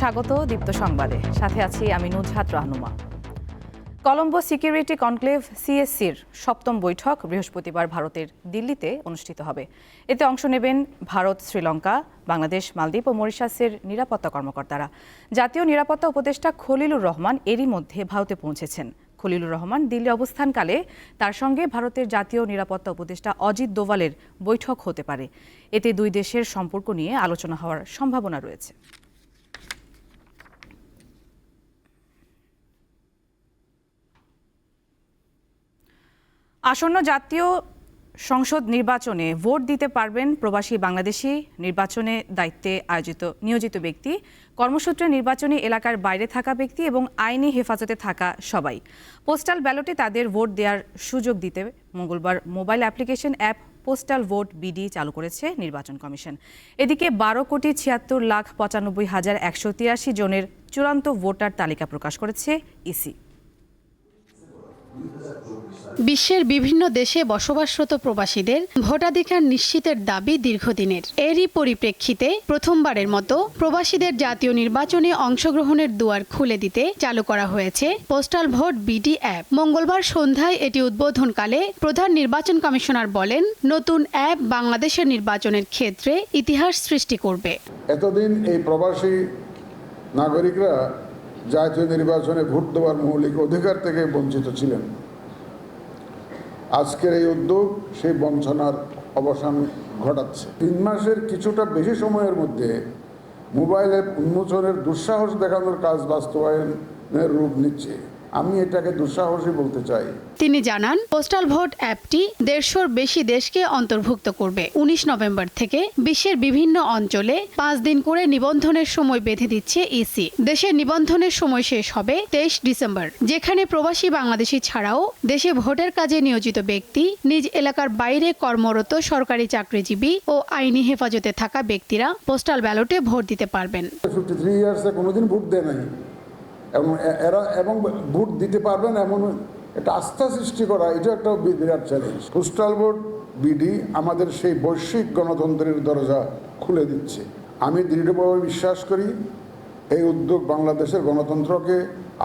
স্বাগত দীপ্ত সংবাদে। সাথে আছি আমি নুজহাত রাহনুমা। কলম্বো সিকিউরিটি কনক্লেভ সিএসসির সপ্তম বৈঠক বৃহস্পতিবার ভারতের দিল্লিতে অনুষ্ঠিত হবে। এতে অংশ নেবেন ভারত, শ্রীলঙ্কা, বাংলাদেশ, মালদ্বীপ ও মরিশাসের নিরাপত্তা কর্মকর্তারা। জাতীয় নিরাপত্তা উপদেষ্টা খলিলুর রহমান এরই মধ্যে ভারতে পৌঁছেছেন। খলিলুর রহমান দিল্লি অবস্থানকালে তার সঙ্গে ভারতের জাতীয় নিরাপত্তা উপদেষ্টা অজিত দোভালের বৈঠক হতে পারে। এতে দুই দেশের সম্পর্ক নিয়ে আলোচনা হওয়ার সম্ভাবনা রয়েছে। আসন্ন জাতীয় সংসদ নির্বাচনে ভোট দিতে পারবেন প্রবাসী বাংলাদেশি নির্বাচনে দায়িত্বে আয়োজিত নিয়োজিত ব্যক্তি। কর্মসূত্রে নির্বাচনী এলাকার বাইরে থাকা ব্যক্তি এবং আইনি হেফাজতে থাকা সবাই। পোস্টাল ব্যালটে তাদের ভোট দেওয়ার সুযোগ দিতে মঙ্গলবার mobile application app postal vote BD চালু করেছে নির্বাচন কমিশন। এদিকে বারো কোটি ছিয়াত্তর লাখ পঁচানব্বই হাজার একশো তিরাশি জনের চূড়ান্ত ভোটার তালিকা প্রকাশ করেছে ইসি। বিশ্বের বিভিন্ন দেশে বসবাসরত প্রবাসীদের ভোটাধিকার নিশ্চিতের দাবি দীর্ঘদিনের। এরই পরিপ্রেক্ষিতে প্রথমবারের মতো প্রবাসীদের জাতীয় নির্বাচনে অংশগ্রহণের দুয়ার খুলে দিতে চালু করা হয়েছে পোস্টাল ভোট বিডি অ্যাপ। মঙ্গলবার সন্ধ্যায় এটি উদ্বোধনকালে প্রধান নির্বাচন কমিশনার বলেন, নতুন অ্যাপ বাংলাদেশের নির্বাচনের ক্ষেত্রে ইতিহাস সৃষ্টি করবে। এতদিন এই প্রবাসী নাগরিকরা জাতীয় নির্বাচনে ভোট দেওয়ার মৌলিক অধিকার থেকে বঞ্চিত ছিলেন। আজকের এই উদ্যোগ সেই বঞ্চনার অবসান ঘটাচ্ছে। তিন মাসের কিছুটা বেশি সময়ের মধ্যে মোবাইল অ্যাপ উন্মোচনের দুঃসাহস দেখানোর কাজ বাস্তবায়নের রূপ নিচ্ছে। আমি এটাকে দুঃসাহসই বলতে চাই। তিনি জানান পোস্টাল ভোট অ্যাপটি দেড়শোর বেশি দেশকে অন্তর্ভুক্ত করবে। উনিশ নভেম্বর থেকে বিশ্বের বিভিন্ন অঞ্চলে পাঁচ দিন করে নিবন্ধনের সময় বেঁধে দিচ্ছে ইসি। দেশের নিবন্ধনের সময় শেষ হবে তেইশ ডিসেম্বর যেখানে প্রবাসী বাংলাদেশি ছাড়াও দেশে ভোটের কাজে নিয়োজিত ব্যক্তি নিজ এলাকার বাইরে কর্মরত সরকারি চাকরিজীবী ও আইনি হেফাজতে থাকা ব্যক্তিরা পোস্টাল ব্যালটে ভোট দিতে পারবেন। কোনোদিন ভোট দেয় নাই। এবং এরা এবং ভোট দিতে পারবেন এমন একটা আস্থা সৃষ্টি করা এটা একটা বিরাট চ্যালেঞ্জ পোস্টাল ভোট বিডি আমাদের সেই বৈশ্বিক গণতন্ত্রের দরজা খুলে দিচ্ছে। আমি দৃঢ়ভাবে বিশ্বাস করি এই উদ্যোগ বাংলাদেশের গণতন্ত্রকে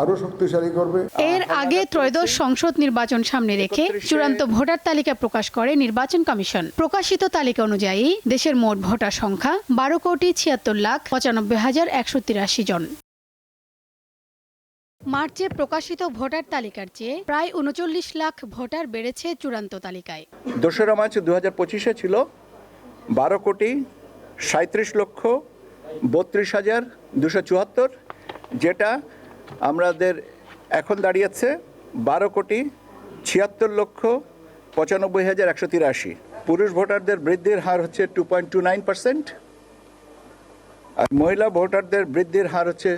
আরও শক্তিশালী করবে। এর আগে ত্রয়োদশ সংসদ নির্বাচন সামনে রেখে চূড়ান্ত ভোটার তালিকা প্রকাশ করে নির্বাচন কমিশন। প্রকাশিত তালিকা অনুযায়ী দেশের মোট ভোটার সংখ্যা বারো কোটি ছিয়াত্তর লাখ পঁচানব্বই হাজার একশো তিরাশি জন। মার্চে প্রকাশিত ভোটার তালিকার চেয়ে প্রায় উনচল্লিশ লাখ ভোটার বেড়েছে চূড়ান্ত তালিকায়। দোসরা মার্চ দু হাজার পঁচিশে ছিল বারো কোটি সাঁত্রিশ লক্ষ বত্রিশ হাজার দুশো চুয়াত্তর, যেটা আমাদের এখন দাঁড়িয়েছে বারো কোটি ছিয়াত্তর লক্ষ পঁচানব্বই হাজার একশো তিরাশি। পুরুষ ভোটারদের বৃদ্ধির হার হচ্ছে two point two nine percent আর মহিলা ভোটারদের বৃদ্ধির হার হচ্ছে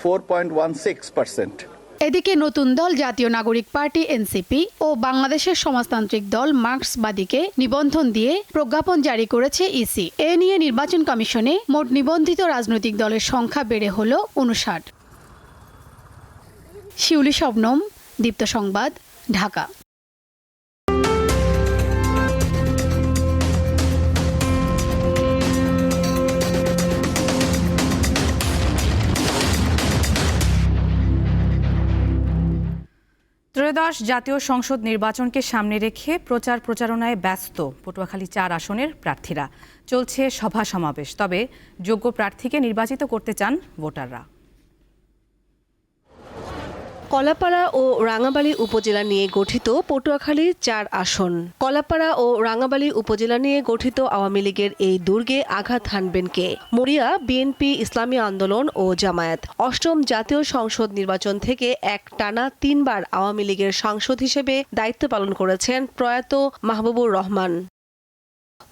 four point one six percent এদিকে নতুন দল জাতীয় নাগরিক পার্টি এনসিপি ও বাংলাদেশের সমাজতান্ত্রিক দল মার্কসবাদীকে নিবন্ধন দিয়ে প্রজ্ঞাপন জারি করেছে ইসি এ নিয়ে নির্বাচন কমিশনে মোট নিবন্ধিত রাজনৈতিক দলের সংখ্যা বেড়ে হল উনষাট শিউলি শবনম, দীপ্ত সংবাদ, ঢাকা। ত্রয়োদশ জাতীয় সংসদ নির্বাচনকে সামনে রেখে প্রচার প্রচারণায় ব্যস্ত পটুয়াখালী চার আসনের প্রার্থীরা। চলছে সভা সমাবেশ, তবে যোগ্য প্রার্থীকে নির্বাচিত করতে চান ভোটাররা। কলাপাড়া ও রাঙাবালী উপজেলা নিয়ে গঠিত পটুয়াখালীর চার আসন। কলাপাড়া ও রাঙাবালী উপজেলা নিয়ে গঠিত আওয়ামী লীগের এই দুর্গে আঘাত হানবেন কে? মরিয়া, বিএনপি, ইসলামী আন্দোলন ও জামায়াত। অষ্টম জাতীয় সংসদ নির্বাচন থেকে এক টানা তিনবার আওয়ামী লীগের সাংসদ হিসেবে দায়িত্ব পালন করেছেন প্রয়াত মাহবুবুর রহমান।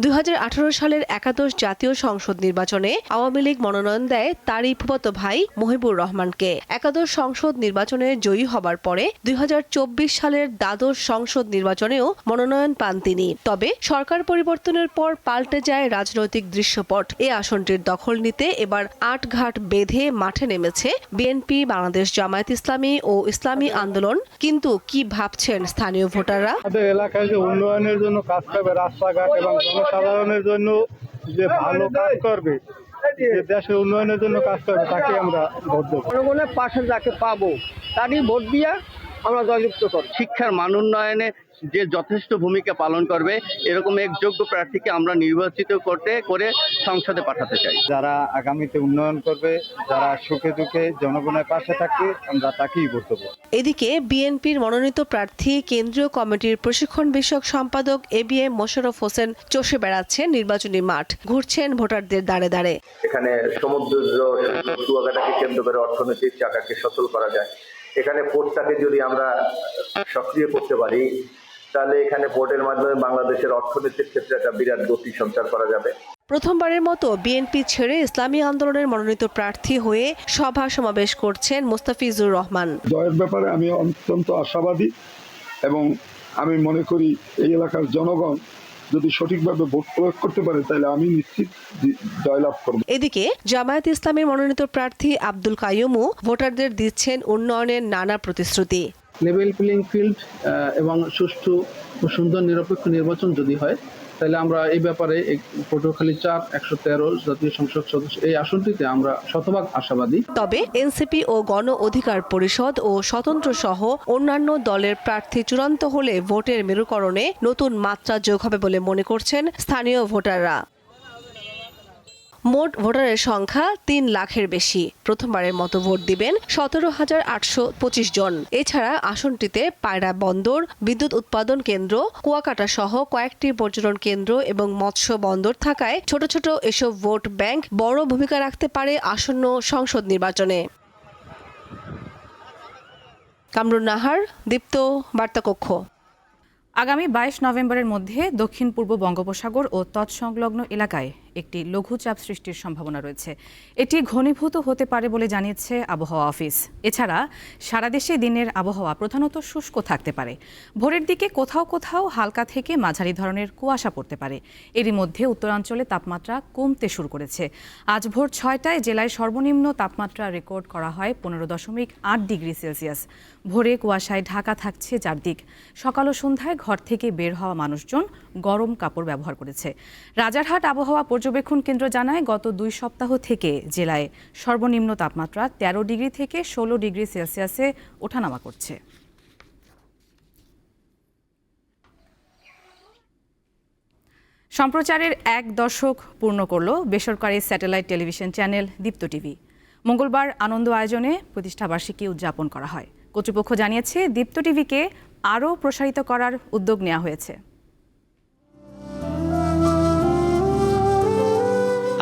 দুই হাজার আঠারো সালের একাদশ জাতীয় সংসদ নির্বাচনে আওয়ামী লীগ মনোনয়ন দেয় তারই ফুফাতো ভাই মহিবুর রহমানকে। একাদশ সংসদ নির্বাচনে জয়ী হবার পরে দুই হাজার চব্বিশ সালের দ্বাদশ সংসদ নির্বাচনেও মনোনয়ন পান তিনি। তবে সরকার পরিবর্তনের পর পাল্টে যায় রাজনৈতিক দৃশ্যপট। এ আসনটির দখল নিতে এবার আট ঘাট বেঁধে মাঠে নেমেছে বিএনপি, বাংলাদেশ জামায়াত ইসলামী ও ইসলামী আন্দোলন। কিন্তু কি ভাবছেন স্থানীয় ভোটাররা? এলাকায় উন্নয়নের জন্য কাজ করবে রাস্তাঘাট এবং জনসাধারণের জন্য যে ভালো কাজ করবে যে দেশের উন্নয়নের জন্য কাজ করবে তাকে আমরা ভোট দেবো। জনগণের পাশে যাকে পাবো তারই ভোট দিয়ে আমরা জয়যুক্ত করব। শিক্ষার মান উন্নয়নে যে যথেষ্ট ভূমিকা পালন করবে এরকম এক যোগ্য প্রার্থীকে আমরা নির্বাচিত করতে করে সংসদে পাঠাতে চাই। যারা আগামীতে উন্নয়ন করবে যারা সুখে দুঃখে জনগণের পাশে থাকবে আমরা তাকেই ভোট দেবো। এদিকে বিএনপির মনোনীত প্রার্থী কেন্দ্রীয় কমিটির প্রশিক্ষণ বিষয়ক সম্পাদক A B M Mosharraf Hossain চষে বেড়াচ্ছেন নির্বাচনী মাঠ ঘুরছেন ভোটারদের দাঁড়ে দাঁড়ে। এখানে সমুদ্র কুয়াকাটাকে কেন্দ্র করে অর্থনৈতিক চাকাকে সচল করা যায়। এখানে পোর্টটাকে যদি আমরা সক্রিয় করতে পারি তাহলে এখানে পোর্টের মাধ্যমে বাংলাদেশের অর্থনীতির ক্ষেত্রে একটা বিরাট গতি সঞ্চার করা যাবে। প্রথমবারের মতো বিএনপি ছেড়ে ইসলামী আন্দোলনের মনোনীত প্রার্থী হয়ে সভা সমাবেশ করছেন মোস্তাফিজুর রহমান। জয়ের ব্যাপারে আমি অত্যন্ত আশাবাদী এবং আমি মনে করি এই এলাকার জনগণ যদি সঠিকভাবে ভোট প্রয়োগ করতে পারে তাহলে আমি নিশ্চিত জয়লাভ করব। এদিকে জামায়াত ইসলামের মনোনীত প্রার্থী আব্দুল কাইয়ুমও ভোটারদের দিচ্ছেন উন্নয়নের নানা প্রতিশ্রুতি। লেভেল প্লেইং ফিল্ড এবং সুষ্ঠু ও সুন্দর নিরপেক্ষ নির্বাচন যদি হয়, তাহলে আমরা এই ব্যাপারে পটুয়াখালী চার, একশো তেরো জাতীয় সংসদ সদস্য, এই আসনটিতে আমরা শতভাগ আশাবাদী। তবে এনসিপি ও গণ অধিকার পরিষদ ও স্বতন্ত্র সহ অন্যান্য দলের প্রার্থী চূড়ান্ত হলে ভোটের মেরুকরণে নতুন মাত্রা যোগ হবে বলে মনে করছেন স্থানীয় ভোটাররা। মোট ভোটারের সংখ্যা তিন লাখের বেশি। প্রথমবারের মতো ভোট দিবেন সতেরো হাজার আটশো পঁচিশ জন। এছাড়া আসনটিতে পায়রা বন্দর, বিদ্যুৎ উৎপাদন কেন্দ্র, কুয়াকাটা সহ কয়েকটি পর্যটন কেন্দ্র এবং মৎস্য বন্দর থাকায় ছোট ছোট এসব ভোট ব্যাংক বড় ভূমিকা রাখতে পারে আসন্ন সংসদ নির্বাচনে। কামরুন নাহার, দীপ্ত বার্তাকক্ষ। আগামী বাইশ নভেম্বরের মধ্যে দক্ষিণ পূর্ব বঙ্গোপসাগর ও তৎসংলগ্ন এলাকায় একটি লঘুচাপ সৃষ্টির সম্ভাবনা রয়েছে। এটি ঘনীভূত হতে পারে বলে জানিয়েছে আবহাওয়া অফিস। এছাড়া, সারা দেশে দিনের আবহাওয়া প্রধানত শুষ্ক থাকতে পারে। ভোরের দিকে কোথাও কোথাও হালকা থেকে মাঝারি ধরনের কুয়াশা পড়তে পারে। এরই মধ্যে উত্তরাঞ্চলে তাপমাত্রা কমতে শুরু করেছে। আজ ভোর ছয়টায় জেলায় সর্বনিম্ন তাপমাত্রা রেকর্ড করা হয় পনেরো দশমিক আট ডিগ্রি সেলসিয়াস। ভোরে কুয়াশায় ঢাকা থাকছে চারদিক। সকাল ও সন্ধ্যায় ঘর থেকে বের হওয়া মানুষজন গরম কাপড় ব্যবহার করেছে। রাজারহাট আবহাওয়া পর্যবেক্ষণ কেন্দ্র জানায়, গত দুই সপ্তাহ থেকে জেলায় সর্বনিম্ন তাপমাত্রা তেরো ডিগ্রি থেকে ষোলো ডিগ্রি সেলসিয়াসে ওঠানামা করছে। সম্প্রচারের এক দশক পূর্ণ করল বেসরকারি satellite television channel Deepto TV. মঙ্গলবার আনন্দ আয়োজনে প্রতিষ্ঠাবার্ষিকী উদযাপন করা হয়। কর্তৃপক্ষ জানিয়েছে, দীপ্ত টিভিকে আরও প্রসারিত করার উদ্যোগ নেওয়া হয়েছে।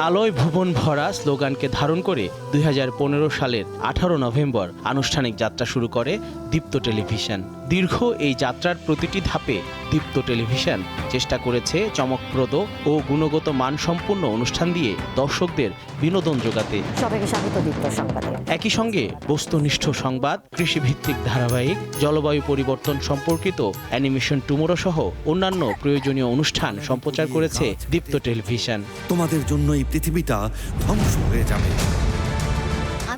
আলোয় ভুবন ভরা স্লোগানকে ধারণ করে দুই হাজার পনেরো সালের আঠারো নভেম্বর আনুষ্ঠানিক যাত্রা শুরু করে দীপ্ত টেলিভিশন। দীর্ঘ এই যাত্রার প্রতিটি ধাপে দীপ্ত টেলিভিশন চেষ্টা করেছে চমকপ্রদ ও গুণগত মানসম্পন্ন অনুষ্ঠান দিয়ে দর্শকদের বিনোদন যোগাতে একই সঙ্গে বস্তুনিষ্ঠ সংবাদ কৃষিভিত্তিক ধারাবাহিক জলবায়ু পরিবর্তন সম্পর্কিত অ্যানিমেশন টুমোরো সহ অন্যান্য প্রয়োজনীয় অনুষ্ঠান সম্প্রচার করেছে দীপ্ত টেলিভিশন। তোমাদের জন্য এই পৃথিবীটা ধ্বংস হয়ে যাবে।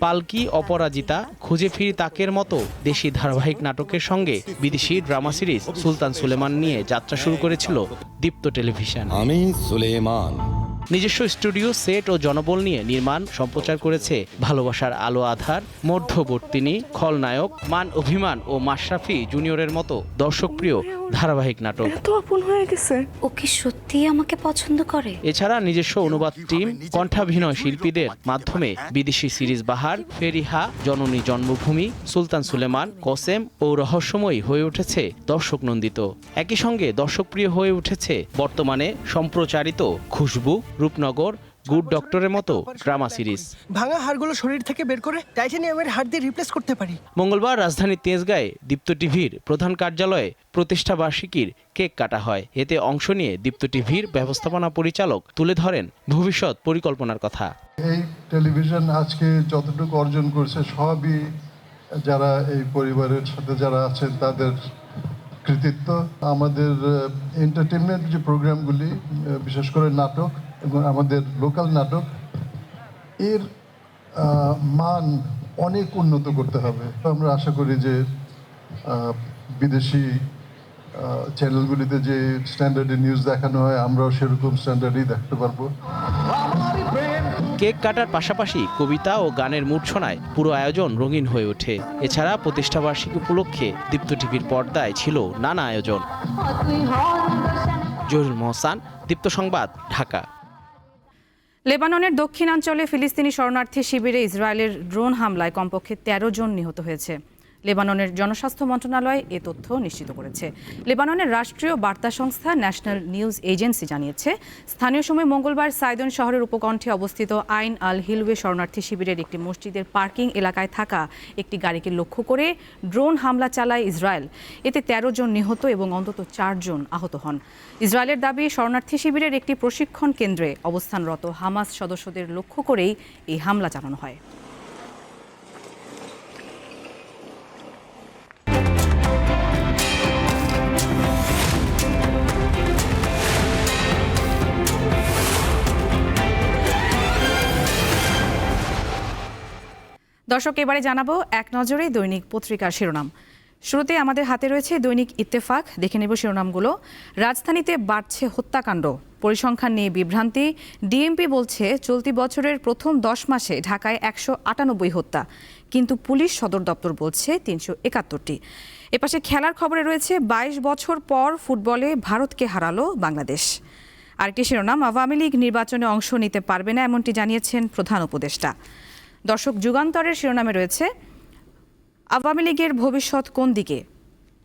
পালকি অপরাজিতা খুঁজে ফিরি তাকের মতো দেশি ধারাবাহিক নাটকের সঙ্গে বিদেশি ড্রামা সিরিজ সুলতান সুলেমান নিয়ে যাত্রা শুরু করেছিল দীপ্ত টেলিভিশন। আমি সুলেমান। নিজস্ব স্টুডিও সেট ও জনবল নিয়ে নির্মাণ সম্প্রচার করেছে ভালোবাসার আলো আধার মধ্যবর্তিনী খলনায়ক মান অভিমান ও মাশরাফি জুনিয়রের মতো দর্শকপ্রিয় ধারাবাহিক নাটক। তো আপন হয়ে গেছে। ও কি সত্যিই আমাকে পছন্দ করে? এছাড়া নিজস্ব অনুবাদ টিম কণ্ঠাভিনয় শিল্পীদের মাধ্যমে বিদেশি সিরিজ বাহার ফেরিহা জননী জন্মভূমি সুলতান সুলেমান কসেম ও রহস্যময়ী হয়ে উঠেছে দর্শক নন্দিত একই সঙ্গে দর্শকপ্রিয় হয়ে উঠেছে বর্তমানে সম্প্রচারিত খুশবু রূপনগর গুড ডক্টরের মতো ড্রামা সিরিজ। ভাঙা হাড়গুলো শরীর থেকে বের করে টাইটানিয়ামের হাড় দিয়ে রিপ্লেস করতে পারি। মঙ্গলবার রাজধানীর তেজগাঁয়ে দীপ্ত টিভির প্রধান কার্যালয়ে প্রতিষ্ঠা বার্ষিকীর কেক কাটা হয়। এতে অংশ নিয়ে দীপ্ত টিভির ব্যবস্থাপনা পরিচালক তুলে ধরেন ভবিষ্যৎ পরিকল্পনার কথা। এই টেলিভিশন আজকে যতটুকু অর্জন করছে সবই যারা এই পরিবারের সাথে যারা আছেন তাদের কৃতিত্ব। আমাদের এন্টারটেনমেন্ট যে প্রোগ্রামগুলি বিশেষ করে নাটক এবং আমাদের লোকাল নাটক এর মান অনেক উন্নত করতে হবে। আমরা আশা করি যে বিদেশি চ্যানেলগুলিতে যে স্ট্যান্ডার্ডে নিউজ দেখানো হয় আমরাও সেরকম স্ট্যান্ডার্ডই দেখতে পারব। কেক কাটার পাশাপাশি কবিতা ও গানের মূর্ছনায় পুরো আয়োজন রঙিন হয়ে ওঠে। এছাড়া প্রতিষ্ঠাবার্ষিকী উপলক্ষে দীপ্ত টিভির পর্দায় ছিল নানা আয়োজন। জহিরুল মহসান দীপ্ত সংবাদ ঢাকা। লেবাননের দক্ষিণাঞ্চলে ফিলিস্তিনি শরণার্থী শিবিরে ইসরায়েলের ড্রোন হামলায় কমপক্ষে ১৩ জন নিহত হয়েছে। লেবাননের জনস্বাস্থ্য মন্ত্রণালয় এ তথ্য নিশ্চিত করেছে। লেবাননের রাষ্ট্রীয় বার্তা সংস্থা ন্যাশনাল নিউজ এজেন্সি জানিয়েছে, স্থানীয় সময় মঙ্গলবার সাইদন শহরের উপকণ্ঠে অবস্থিত আইন আল হিলওয়ে শরণার্থী শিবিরের একটি মসজিদের পার্কিং এলাকায় থাকা একটি গাড়িকে লক্ষ্য করে ড্রোন হামলা চালায় ইসরায়েল। এতে ১৩ জন নিহত এবং অন্তত চারজন আহত হন। ইসরায়েলের দাবি, শরণার্থী শিবিরের একটি প্রশিক্ষণ কেন্দ্রে অবস্থানরত হামাস সদস্যদের লক্ষ্য করেই এই হামলা চালানো হয়। দর্শক, এবারে জানাব এক নজরে দৈনিক পত্রিকার শিরোনাম। শুরুতে আমাদের হাতে রয়েছে দৈনিক ইত্তেফাক, দেখে নেব শিরোনামগুলো। রাজধানীতে বাড়ছে হত্যাকাণ্ড, পরিসংখ্যান নিয়ে বিভ্রান্তি। ডিএমপি বলছে, চলতি বছরের প্রথম দশ মাসে ঢাকায় একশো আটানব্বই হত্যা, কিন্তু পুলিশ সদর দপ্তর বলছে তিনশো একাত্তরটি। এপাশে খেলার খবরে রয়েছে, বাইশ বছর পর ফুটবলে ভারতকে হারালো বাংলাদেশ। আরেকটি শিরোনাম, আওয়ামী লীগ নির্বাচনে অংশ নিতে পারবে না, এমনটি জানিয়েছেন প্রধান উপদেষ্টা। দর্শক যুগান্তরের শিরোনামে রয়েছে, আওয়ামী লীগের ভবিষ্যৎ কোন দিকে?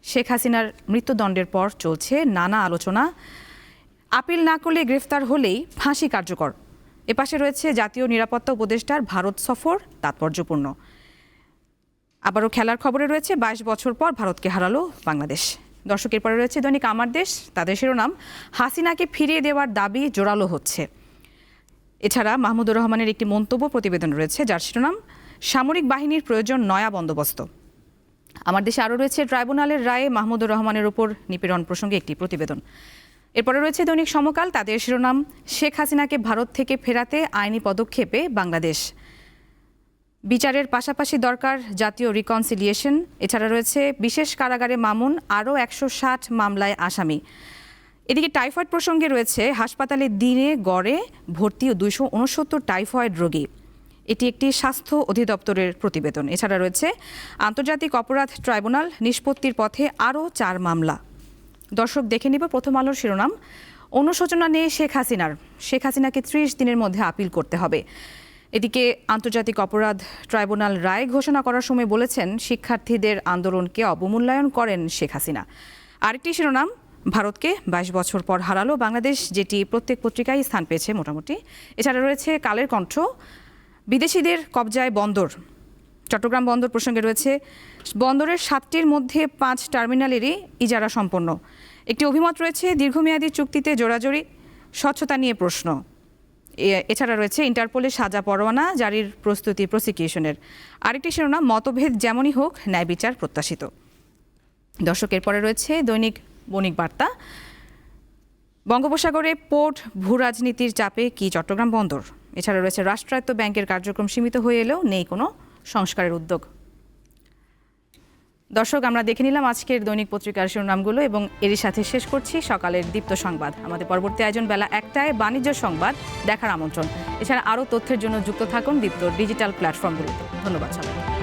শেখ হাসিনার মৃত্যুদণ্ডের পর চলছে নানা আলোচনা। আপিল না করলে গ্রেফতার হলেই ফাঁসি কার্যকর। এপাশে রয়েছে জাতীয় নিরাপত্তা উপদেষ্টার ভারত সফর, তাৎপর্যপূর্ণ। আবারও খেলার খবরে রয়েছে, বাইশ বছর পর ভারতকে হারালো বাংলাদেশ। দর্শকের পরে রয়েছে দৈনিক আমার দেশ, তাদের শিরোনাম, হাসিনাকে ফিরিয়ে দেওয়ার দাবি জোরালো হচ্ছে। এছাড়া মাহমুদুর রহমানের একটি মন্তব্য প্রতিবেদন রয়েছে, যার শিরোনাম, সামরিক বাহিনীর প্রয়োজন নয়া বন্দোবস্ত। আমার দেশে আরও রয়েছে, ট্রাইব্যুনালের রায়ে মাহমুদুর রহমানের উপর নিপীড়ন প্রসঙ্গে একটি প্রতিবেদন। এরপরে রয়েছে, দৈনিক সমকাল তাদের শিরোনাম, শেখ হাসিনাকে ভারত থেকে ফেরাতে আইনি পদক্ষেপে বাংলাদেশ। বিচারের পাশাপাশি দরকার জাতীয় রিকনসিলিয়েশন এছাড়া রয়েছে, বিশেষ কারাগারে মামুন আরও একশো ষাট মামলায় আসামি। এদিকে টাইফয়েড প্রসঙ্গে রয়েছে, হাসপাতালে দিনে গড়ে ভর্তি ও দুইশো উনসত্তর টাইফয়েড রোগী। এটি একটি স্বাস্থ্য অধিদপ্তরের প্রতিবেদন। এছাড়া রয়েছে, আন্তর্জাতিক অপরাধ ট্রাইব্যুনাল নিষ্পত্তির পথে আরও চার মামলা। দর্শক দেখে নিব প্রথম আলোর শিরোনাম। অনুশোচনা নেই শেখ হাসিনার। শেখ হাসিনাকে ত্রিশ দিনের মধ্যে আপিল করতে হবে। এদিকে আন্তর্জাতিক অপরাধ ট্রাইব্যুনাল রায় ঘোষণা করার সময় বলেছেন, শিক্ষার্থীদের আন্দোলনকে অবমূল্যায়ন করেন শেখ হাসিনা। আরেকটি শিরোনাম ভারতকে বাইশ বছর পর হারালো বাংলাদেশ, যেটি প্রত্যেক পত্রিকায় স্থান পেয়েছে মোটামুটি। এছাড়া রয়েছে কালের কণ্ঠ। বিদেশিদের কবজায় বন্দর। চট্টগ্রাম বন্দর প্রসঙ্গে রয়েছে, বন্দরের সাতটির মধ্যে পাঁচ টার্মিনালেরই ইজারা সম্পন্ন। একটি অভিমত রয়েছে, দীর্ঘমেয়াদী চুক্তিতে জোরাজোরি, স্বচ্ছতা নিয়ে প্রশ্ন। এছাড়া রয়েছে ইন্টারপোলের সাজা পরোয়ানা, জারির প্রস্তুতি প্রসিকিউশনের। আরেকটি শিরোনাম, মতভেদ যেমনই হোক ন্যায় বিচার প্রত্যাশিত। দর্শকের পরে রয়েছে দৈনিক বণিক বার্তা। বঙ্গোপসাগরে পোর্ট ভূ রাজনীতির চাপে কি চট্টগ্রাম বন্দর? এছাড়া রয়েছে রাষ্ট্রায়ত্ত ব্যাংকের কার্যক্রম সীমিত হয়ে এলেও নেই কোনো সংস্কারের উদ্যোগ। দর্শক, আমরা দেখে নিলাম আজকের দৈনিক পত্রিকার শিরোনামগুলো এবং এরই সাথে শেষ করছি সকালের দীপ্ত সংবাদ। আমাদের পরবর্তী আয়োজন বেলা একটায় বাণিজ্য সংবাদ দেখার আমন্ত্রণ। এছাড়া আরও তথ্যের জন্য যুক্ত থাকুন দীপ্ত ডিজিটাল প্ল্যাটফর্মগুলোতে। ধন্যবাদ সবাই